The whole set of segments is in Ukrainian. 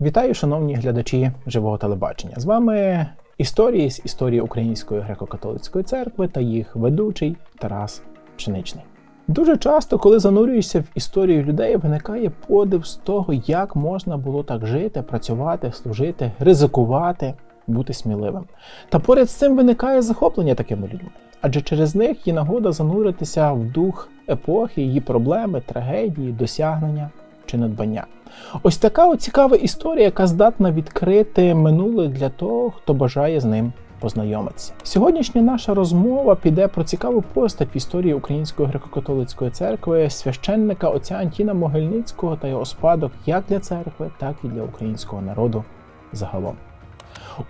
Вітаю, шановні глядачі живого телебачення. З вами історії з історії Української греко-католицької церкви та їх ведучий Тарас Пшеничний. Дуже часто, коли занурюєшся в історію людей, виникає подив з того, як можна було так жити, працювати, служити, ризикувати, бути сміливим. Та поряд з цим виникає захоплення такими людьми. Адже через них є нагода зануритися в дух епохи, її проблеми, трагедії, досягнення чи надбання. Ось така цікава історія, яка здатна відкрити минуле для того, хто бажає з ним познайомитися. Сьогоднішня наша розмова піде про цікаву постать в історії Української греко-католицької церкви, священника отця Антіна Могильницького та його спадок як для церкви, так і для українського народу загалом.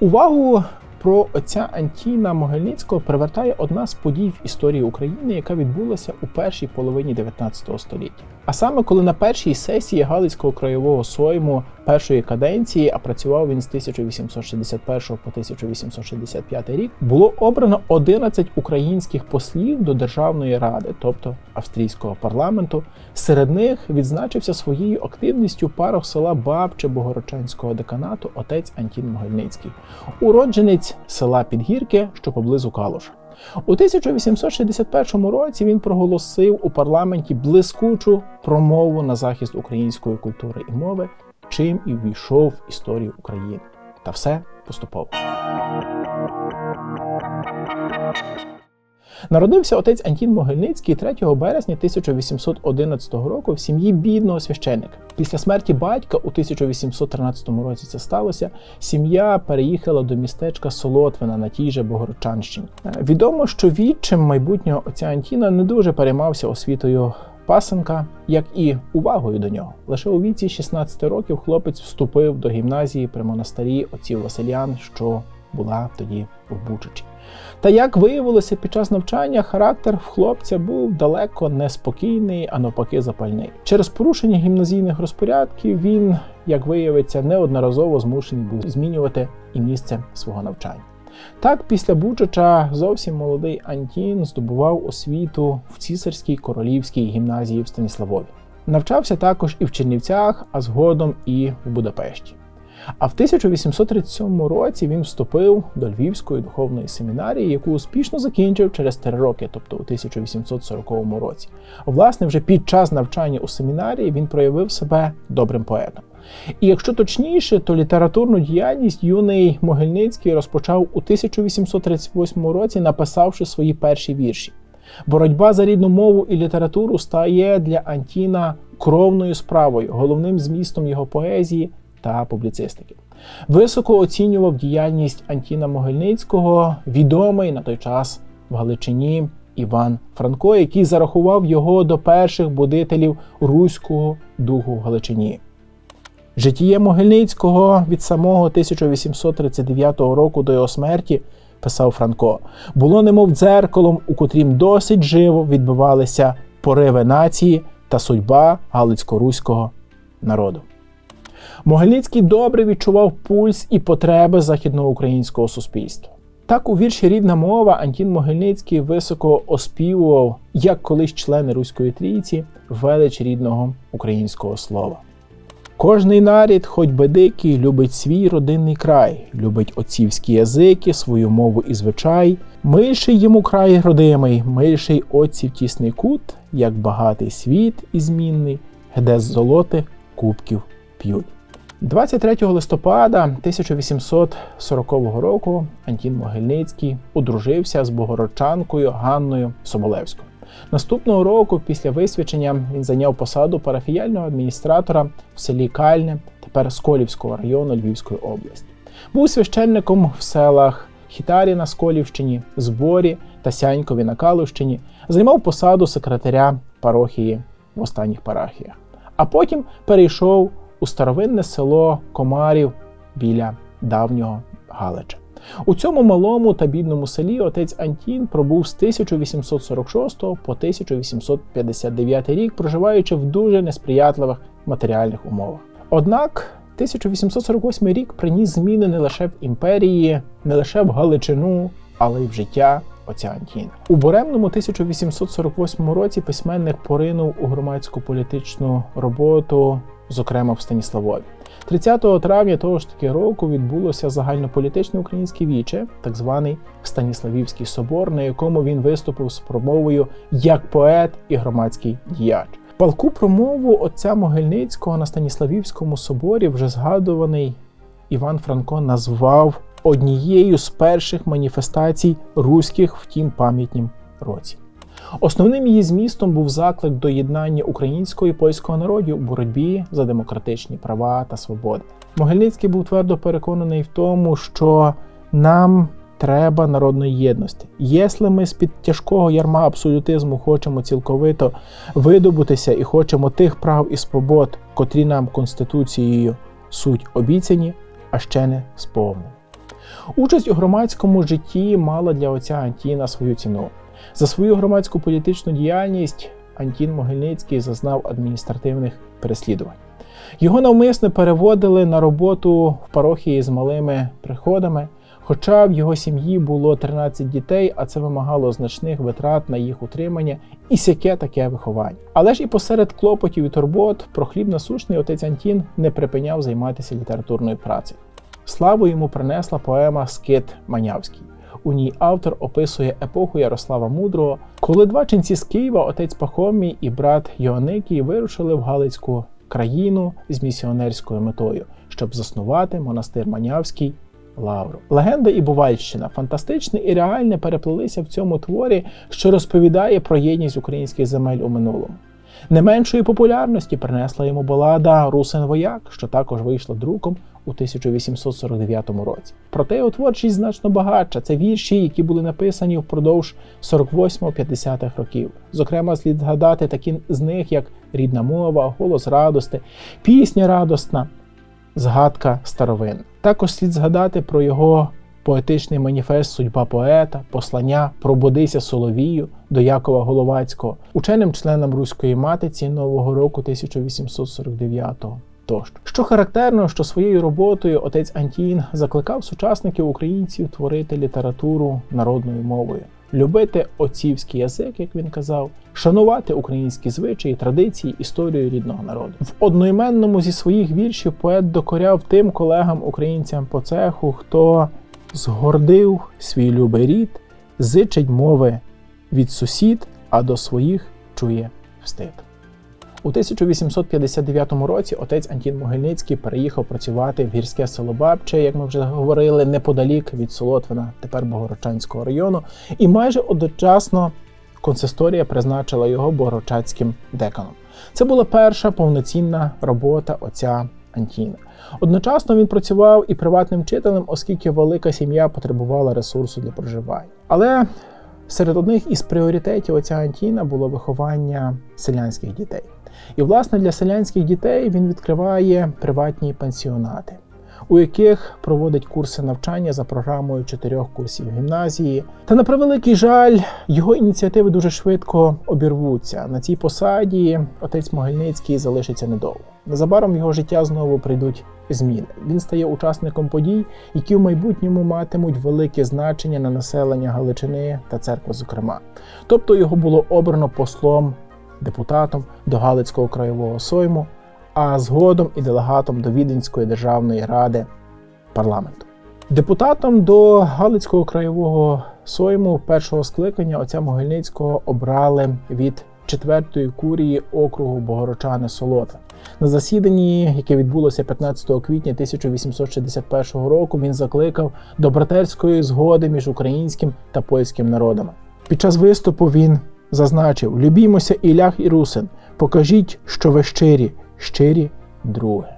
Увагу про отця Антіна Могильницького привертає одна з подій в історії України, яка відбулася у першій половині 19 століття. А саме коли на першій сесії Галицького краєвого сойму першої каденції, а працював він з 1861 по 1865 рік, було обрано 11 українських послів до Державної ради, тобто австрійського парламенту. Серед них відзначився своєю активністю парох села Бабче Богородчанського деканату отець Антін Могильницький, уродженець села Підгірки, що поблизу Калуша. У 1861 році він проголосив у парламенті блискучу промову на захист української культури і мови, чим і ввійшов в історію України. Та все поступово. Народився отець Антін Могильницький 3 березня 1811 року в сім'ї бідного священника. Після смерті батька у 1813 році це сталося. Сім'я переїхала до містечка Солотвина на тій же Богородчанщині. Е, Відомо, що відчим майбутнього отця Антіна не дуже переймався освітою пасенка, як і увагою до нього. Лише у віці 16 років хлопець вступив до гімназії при монастирі отців Василян, що була тоді в Бучичі. Та як виявилося під час навчання, характер хлопця був далеко не спокійний, а навпаки запальний. Через порушення гімназійних розпорядків він, як виявиться, неодноразово змушений був змінювати і місце свого навчання. Так, після Бучача зовсім молодий Антін здобував освіту в цісарській королівській гімназії в Станіславові. Навчався також і в Чернівцях, а згодом і в Будапешті. А в 1837 році він вступив до Львівської духовної семінарії, яку успішно закінчив через три роки, тобто у 1840 році. Власне, вже під час навчання у семінарії він проявив себе добрим поетом. І якщо точніше, то літературну діяльність юний Могильницький розпочав у 1838 році, написавши свої перші вірші. Боротьба за рідну мову і літературу стає для Антіна кровною справою, головним змістом його поезії та публіцистики. Високо оцінював діяльність Антіна Могильницького, відомий на той час в Галичині Іван Франко, який зарахував його до перших будителів руського духу в Галичині. Житіє Могильницького від самого 1839 року до його смерті писав Франко, було немов дзеркалом, у котрім досить живо відбивалися пориви нації та судьба галицько-руського народу. Могильницький добре відчував пульс і потреби західноукраїнського суспільства. Так у вірші Рідна мова Антін Могильницький високо оспівував, як колись члени Руської трійці, велич рідного українського слова. Кожний нарід, хоч би дикий, любить свій родинний край, любить отцівські язики, свою мову і звичай. Мильший йому край родимий, мильший отців тісний кут, як багатий світ і змінний, де з золотих кубків п'ють. 23 листопада 1840 року Антін Могильницький одружився з богородчанкою Ганною Соболевською. Наступного року, після висвячення, він зайняв посаду парафіяльного адміністратора в селі Кальне, тепер Сколівського району Львівської області. Був священником в селах Хітарі на Сколівщині, Зборі та Сянькові на Калущині, займав посаду секретаря парохії в останніх парахіях. А потім перейшов у старовинне село Комарів біля давнього Галича. У цьому малому та бідному селі отець Антін пробув з 1846 по 1859 рік, проживаючи в дуже несприятливих матеріальних умовах. Однак 1848 рік приніс зміни не лише в імперії, не лише в Галичину, але й в життя отця Антіна. У буремному 1848 році письменник поринув у громадську політичну роботу, зокрема в Станіславові. 30 травня того ж таки року відбулося загальнополітичне українське віче, так званий Станіславівський собор, на якому він виступив з промовою як поет і громадський діяч. Палку промову отця Могильницького на Станіславівському соборі вже згадуваний Іван Франко назвав однією з перших маніфестацій руських в тім пам'ятнім році. Основним її змістом був заклик до єднання українського і польського народів у боротьбі за демократичні права та свободи. Могильницький був твердо переконаний в тому, що нам треба народної єдності. Якщо ми з під тяжкого ярма абсолютизму хочемо цілковито видобутися і хочемо тих прав і свобод, котрі нам конституцією суть обіцяні, а ще не сповнені. Участь у громадському житті мала для отця Антіна свою ціну. За свою громадську політичну діяльність Антін Могильницький зазнав адміністративних переслідувань. Його навмисно переводили на роботу в парохії з малими приходами, хоча в його сім'ї було 13 дітей, а це вимагало значних витрат на їх утримання і сяке таке виховання. Але ж і посеред клопотів і турбот про хліб насущний отець Антін не припиняв займатися літературною працею. Славу йому принесла поема Скит Манявський. У ній автор описує епоху Ярослава Мудрого, коли два ченці з Києва, отець Пахомій і брат Йоанникій, вирушили в Галицьку країну з місіонерською метою, щоб заснувати монастир Манявський Лавру. Легенда і Бувальщина фантастичне і реальне переплелися в цьому творі, що розповідає про єдність українських земель у минулому. Не меншої популярності принесла йому балада Русин Вояк, що також вийшла друком у 1849 році. Проте його творчість значно багатша. Це вірші, які були написані впродовж 48-50-х років. Зокрема, слід згадати такі з них, як рідна мова, голос радости, пісня радосна, згадка старовин. Також слід згадати про його поетичний маніфест Судьба поета, послання Пробудися Соловію до Якова Головацького, ученим членам Руської матиці Нового року 1849-го. Тощо, що характерно, що своєю роботою отець Антін закликав сучасників українців творити літературу народною мовою, любити отцівський язик, як він казав, шанувати українські звичаї, традиції, історію рідного народу. В одноіменному зі своїх віршів поет докоряв тим колегам українцям по цеху, хто згордив свій любий рід, зичить мови від сусід, а до своїх чує встид. У 1859 році отець Антін Могильницький переїхав працювати в гірське село Бабче, як ми вже говорили, неподалік від Солотвина, тепер Богородчанського району, і майже одночасно консисторія призначила його богородчацьким деканом. Це була перша повноцінна робота отця Антіна. Одночасно він працював і приватним вчителем, оскільки велика сім'я потребувала ресурсу для проживання. Але серед одних із пріоритетів отця Антіна було виховання селянських дітей. І, власне, для селянських дітей він відкриває приватні пансіонати, у яких проводить курси навчання за програмою чотирьох курсів гімназії. Та на превеликий жаль, його ініціативи дуже швидко обірвуться. На цій посаді отець Могильницький залишиться недовго. Незабаром його життя знову прийдуть зміни. Він стає учасником подій, які в майбутньому матимуть велике значення на населення Галичини та церкви, зокрема. Тобто його було обрано послом депутатом до Галицького краєвого сойму, а згодом і делегатом до Віденської державної ради парламенту. Депутатом до Галицького краєвого сойму першого скликання отця Могильницького обрали від четвертої курії округу Богородчани Солота. На засіданні, яке відбулося 15 квітня 1861 року, він закликав до братерської згоди між українським та польським народами. Під час виступу він зазначив: Любімося Ілях і русин, покажіть, що ви щирі, щирі друге.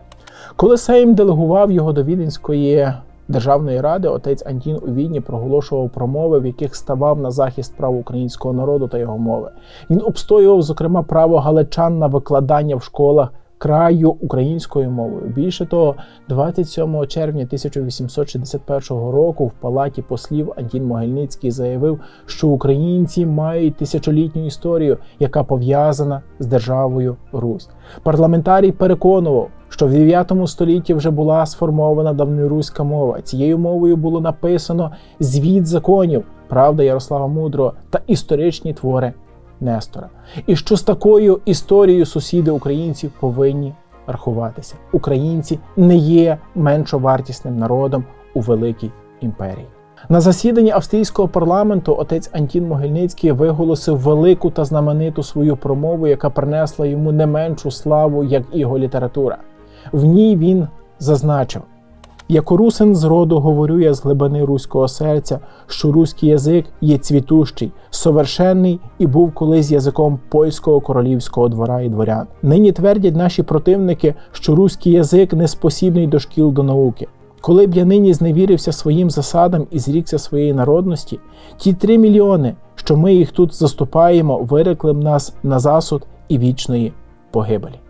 Коли Сейм делегував його до Віденської державної ради, отець Антін у Відні проголошував промови, в яких ставав на захист прав українського народу та його мови. Він обстоював, зокрема, право галичан на викладання в школах краю українською мовою. Більше того, 27 червня 1861 року в палаті послів Антін Могильницький заявив, що українці мають тисячолітню історію, яка пов'язана з державою Русь. Парламентарій переконував. Що в 9 столітті вже була сформована давньоруська мова. Цією мовою було написано звіт законів, правда Ярослава Мудрого та історичні твори Нестора. І що з такою історією сусіди українців повинні рахуватися. Українці не є меншовартісним народом у великій імперії. На засіданні австрійського парламенту отець Антін Могильницький виголосив велику та знамениту свою промову, яка принесла йому не меншу славу, як його література. В ній він зазначив. Як русин з роду говорю я з глибини руського серця, що руський язик є цвітущий, совершенний і був колись язиком польського королівського двора і дворян. Нині твердять наші противники, що руський язик не спосібний до шкіл до науки. Коли б я нині зневірився своїм засадам і зрікся своєї народності, ті три мільйони, що ми їх тут заступаємо, вирекли б нас на засуд і вічної погибелі.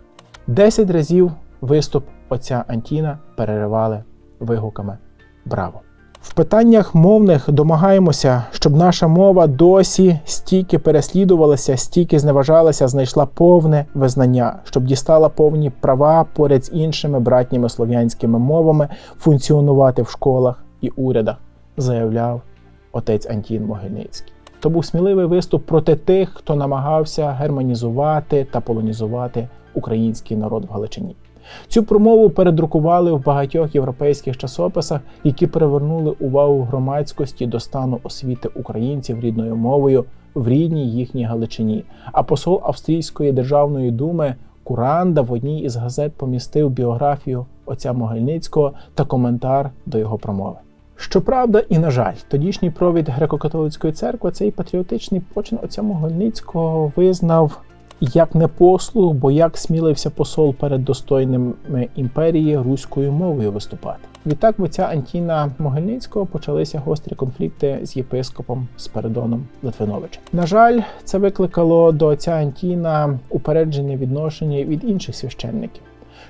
Десять разів виступ отця Антіна переривали вигуками Браво! В питаннях мовних домагаємося, щоб наша мова досі стільки переслідувалася, стільки зневажалася, знайшла повне визнання, щоб дістала повні права поряд з іншими братніми слов'янськими мовами функціонувати в школах і урядах, заявляв отець Антін Могильницький. То був сміливий виступ проти тих, хто намагався германізувати та полонізувати український народ в Галичині. Цю промову передрукували в багатьох європейських часописах, які привернули увагу громадськості до стану освіти українців рідною мовою в рідній їхній Галичині. А посол Австрійської державної думи Куранда в одній із газет помістив біографію отця Могильницького та коментар до його промови. Щоправда, і на жаль, тодішній провід греко-католицької церкви цей патріотичний почин отця Могильницького визнав як не послуг, бо як смілився посол перед достойними імперії руською мовою виступати. Відтак в отця Антіна Могильницького почалися гострі конфлікти з єпископом Спиридоном Литвиновичем. На жаль, це викликало до отця Антіна упереджене відношення від інших священників.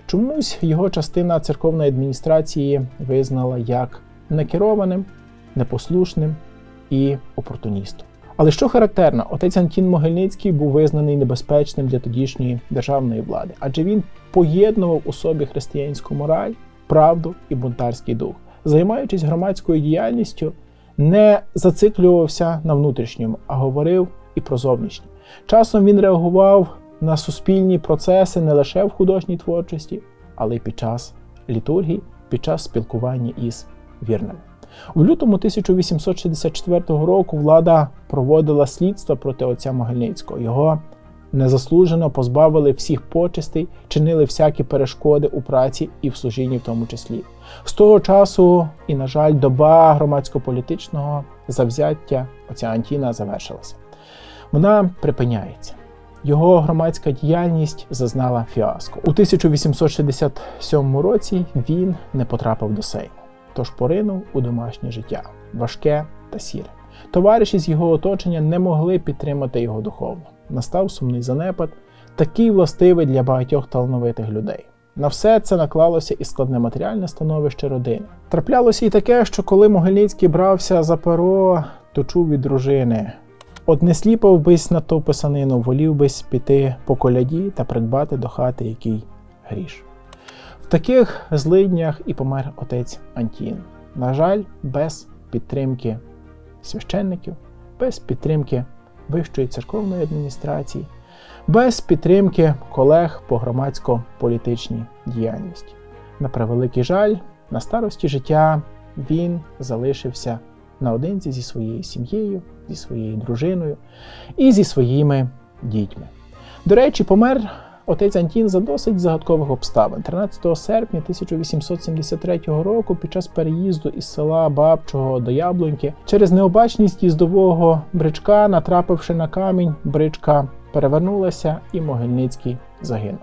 Чомусь його частина церковної адміністрації визнала як некерованим, непослушним і опортуністом. Але що характерно, отець Антін Могильницький був визнаний небезпечним для тодішньої державної влади, адже він поєднував у собі християнську мораль, правду і бунтарський дух, займаючись громадською діяльністю, не зациклювався на внутрішньому, а говорив і про зовнішнє. Часом він реагував на суспільні процеси не лише в художній творчості, але й під час літургії, під час спілкування із вірними. У лютому 1864 року влада проводила слідство проти отця Могильницького. Його незаслужено позбавили всіх почестей, чинили всякі перешкоди у праці і в служінні, в тому числі. З того часу, і, на жаль, доба громадсько-політичного завзяття отця Антіна завершилася. Вона припиняється. Його громадська діяльність зазнала фіаско. У 1867 році він не потрапив до Сейму тож поринув у домашнє життя, важке та сіре. Товариші з його оточення не могли підтримати його духовно. Настав сумний занепад, такий властивий для багатьох талановитих людей. На все це наклалося і складне матеріальне становище родини. Траплялося і таке, що коли Могильницький брався за перо, то чув від дружини. От не сліпав бись на ту писанину, волів бись піти по коляді та придбати до хати який гріш таких злиднях і помер отець Антін. На жаль, без підтримки священників, без підтримки Вищої церковної адміністрації, без підтримки колег по громадсько-політичній діяльності. На превеликий жаль, на старості життя він залишився наодинці зі своєю сім'єю, зі своєю дружиною і зі своїми дітьми. До речі, помер Отець Антін за досить загадкових обставин. 13 серпня 1873 року, під час переїзду із села Бабчого до Яблуньки, через необачність їздового бричка, натрапивши на камінь, бричка перевернулася, і Могильницький загинув.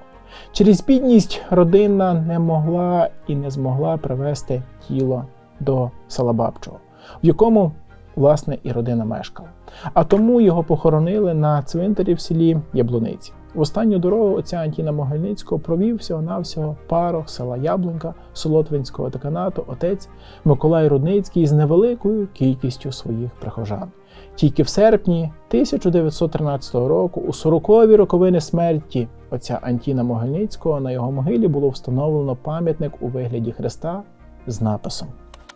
Через бідність родина не могла і не змогла привезти тіло до села Бабчого, в якому власне і родина мешкала. А тому його похоронили на цвинтарі в селі Яблуниці. В останню дорогу отця Антіна Могильницького провів всього-навсього парох села Яблунька Солотвинського деканату отець Миколай Рудницький з невеликою кількістю своїх прихожан. Тільки в серпні 1913 року, у 40-ві роковини смерті отця Антіна Могильницького, на його могилі було встановлено пам'ятник у вигляді Христа з написом.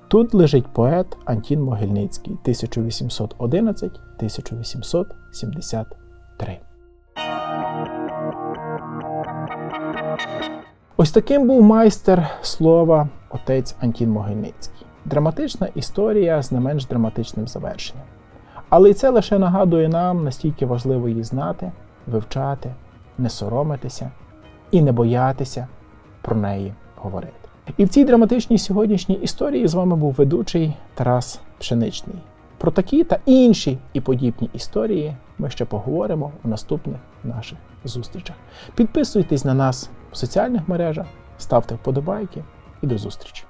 Тут лежить поет Антін Могильницький 1811-1873. Ось таким був майстер слова отець Антін Могильницький. Драматична історія з не менш драматичним завершенням. Але й це лише нагадує нам, настільки важливо її знати, вивчати, не соромитися і не боятися про неї говорити. І в цій драматичній сьогоднішній історії з вами був ведучий Тарас Пшеничний. Про такі та інші і подібні історії ми ще поговоримо у наступних наших зустрічах. Підписуйтесь на нас в соціальних мережах, ставте вподобайки і до зустрічі!